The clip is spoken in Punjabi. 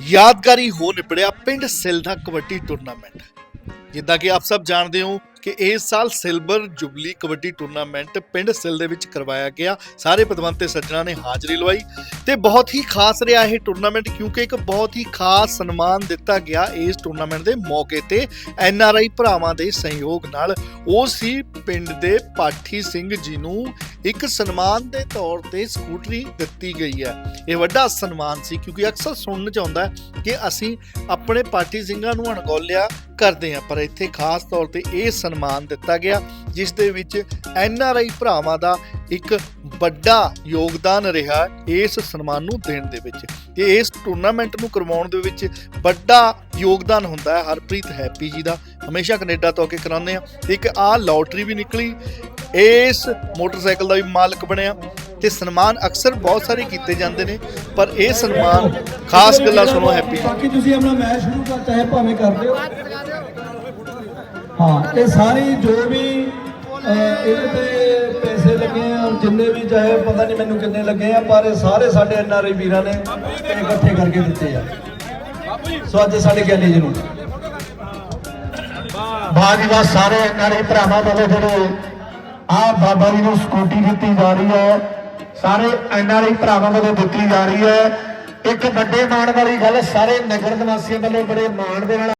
ਯਾਦਗਾਰੀ ਹੋ ਨਿਬੜਿਆ ਪਿੰਡ ਸਿਲ ਕਬੱਡੀ ਟੂਰਨਾਮੈਂਟ। ਜਿੱਦਾਂ ਕਿ ਆਪ ਸਭ ਜਾਣਦੇ ਹੋ ਕਿ ਇਸ ਸਾਲ ਸਿਲਵਰ ਜੁਬਲੀ ਕਬੱਡੀ ਟੂਰਨਾਮੈਂਟ ਪਿੰਡ ਸਿਲ ਦੇ ਵਿੱਚ ਕਰਵਾਇਆ ਗਿਆ। ਸਾਰੇ ਪਦਵੰਤੇ ਸੱਜਣਾ ਨੇ ਹਾਜ਼ਰੀ ਲਵਾਈ ਤੇ ਬਹੁਤ ਹੀ ਖਾਸ ਰਿਹਾ ਇਹ ਟੂਰਨਾਮੈਂਟ ਕਿਉਂਕਿ ਇੱਕ ਬਹੁਤ ਹੀ ਖਾਸ ਸਨਮਾਨ ਦਿੱਤਾ ਗਿਆ ਇਸ ਟੂਰਨਾਮੈਂਟ ਦੇ ਮੌਕੇ ਤੇ। ਐਨ ਆਰ ਆਈ ਭਰਾਵਾਂ ਦੇ ਸਹਿਯੋਗ ਨਾਲ ਉਹ ਸੀ ਪਿੰਡ ਦੇ ਪਾਠੀ ਸਿੰਘ ਜੀ ਨੂੰ ਇੱਕ ਸਨਮਾਨ ਦੇ ਤੌਰ ਤੇ ਸਕੂਟਰੀ ਦਿੱਤੀ ਗਈ ਹੈ। ਇਹ ਵੱਡਾ ਸਨਮਾਨ ਸੀ ਕਿਉਂਕਿ ਅਕਸਰ ਸੁਣਨ ਚ ਆਉਂਦਾ ਹੈ ਕਿ ਅਸੀਂ ਆਪਣੇ ਪਾਠੀ ਸਿੰਘਾਂ ਨੂੰ ਅਣਗੌਲਿਆ ਕਰਦੇ ਹਾਂ, ਪਰ ਇੱਥੇ ਖਾਸ ਤੌਰ ਤੇ ਇਹ ਸਨਮਾਨ ਦਿੱਤਾ ਗਿਆ, ਜਿਸ ਦੇ ਵਿੱਚ ਐਨ ਆਰ ਆਈ ਭਰਾਵਾਂ ਦਾ ਇੱਕ ਵੱਡਾ ਯੋਗਦਾਨ ਰਿਹਾ ਇਸ ਸਨਮਾਨ ਨੂੰ ਦੇਣ ਦੇ ਵਿੱਚ। ਤੇ ਇਸ ਟੂਰਨਾਮੈਂਟ ਨੂੰ ਕਰਵਾਉਣ ਦੇ ਵਿੱਚ ਵੱਡਾ ਯੋਗਦਾਨ ਹੁੰਦਾ ਹੈ। ਹਰਪ੍ਰੀਤ ਹੈਪੀ ਜੀ ਦਾ। ਹਮੇਸ਼ਾ ਕੈਨੇਡਾ ਤੋਂ ਆ ਕੇ ਕਰਾਉਂਦੇ ਆ ਇੱਕ ਆ ਲੋਟਰੀ ਵੀ ਨਿਕਲੀ। ਇਸ ਮੋਟਰਸਾਈਕਲ ਦਾ ਵੀ ਮਾਲਕ ਬਣਿਆ। ਤੇ ਸਨਮਾਨ ਅਕਸਰ ਬਹੁਤ ਸਾਰੇ ਕੀਤੇ ਜਾਂਦੇ ਨੇ। ਪਰ ਇਹ ਸਨਮਾਨ ਖਾਸ ਗੱਲਾਂ ਸੁਣੋ ਹੈਪੀ ਬਾਕੀ ਤੁਸੀਂ ਆਪਣਾ ਮੈਚ ਸ਼ੁਰੂ ਕਰ ਚਾਹੇ ਭਾਵੇਂ ਕਰ ਦਿਓ ਹਾਂ, ਇਹ ਸਾਰੀ ਜੋ ਵੀ ਇਹਦੇ ਤੇ ਪੈਸੇ ਲੱਗੇ ਆ ਜਿੰਨੇ ਵੀ ਚਾਹੇ ਪਤਾ ਨਹੀਂ ਮੈਨੂੰ ਕਿੰਨੇ ਲੱਗੇ ਆ, ਪਰ ਇਹ ਸਾਰੇ ਸਾਡੇ ਐਨਆਰਆਈ ਵੀਰਾਂ ਨੇ ਇਕੱਠੇ ਕਰਕੇ ਦਿੱਤੇ ਆ। ਸੋ ਅੱਜ ਸਾਡੇ ਗਿਆਨੀ ਜੀ ਨੂੰ। ਬਾਜੀ ਦਾ ਸਾਰੇ ਐਨਆਰਆਈ ਭਰਾਵਾਂ ਵੱਲੋਂ ਜਿਹੜੇ ਆ ਬਾਬਾ ਜੀ ਨੂੰ ਸਕੂਟੀ ਦਿੱਤੀ ਜਾ ਰਹੀ ਹੈ, ਸਾਰੇ ਐਨਆਰਆਈ ਭਰਾਵਾਂ ਵੱਲੋਂ ਦਿੱਤੀ ਜਾ ਰਹੀ ਹੈ। ਇੱਕ ਵੱਡੇ ਮਾਣ ਵਾਲੀ ਗੱਲ, ਸਾਰੇ ਨਗਰ ਨਿਵਾਸੀਆਂ ਵੱਲੋਂ ਬੜੇ ਮਾਣ ਦੇ ਨਾਲ